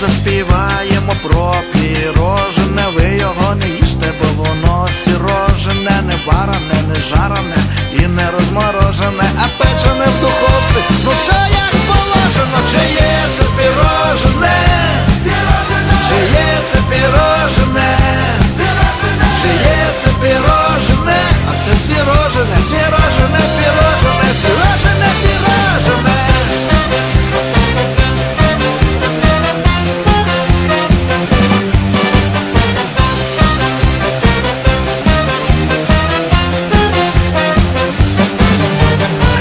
Заспіваємо про пірожене, ви його не їжте, бо воно сірожене, не варене, не жарене і не розморожене, сірожене, сірожене, пірожене, сірожене, пірожене.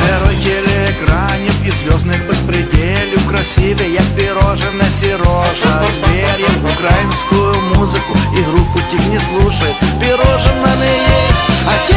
Герой телеэкранів і звездных беспределів Красиві, як пирожене сирожа Зверів українську музику і групу тих не слушает. Пирожене не їсть, а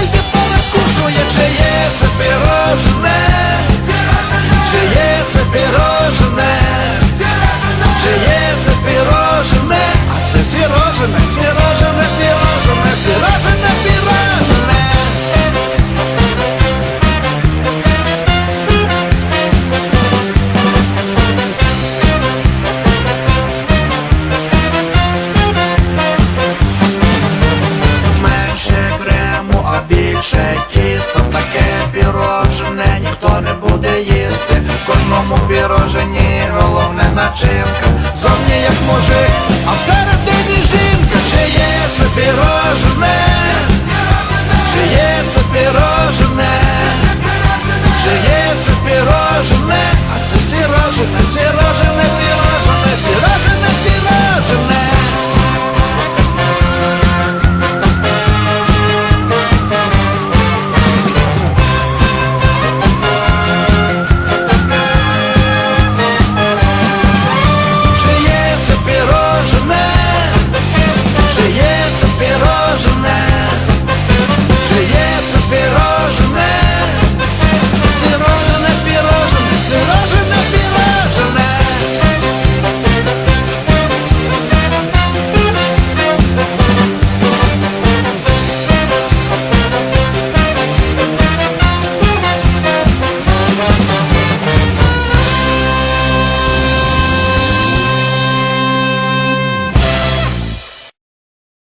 а тісто Таке пірожене ніхто не буде їсти кожному пірожені головне начинка Зовні як мужик, а всередині жінка Чи є це пірожене? Чи є це пірожене? Чи є це пірожене? А це сірожене, сірожене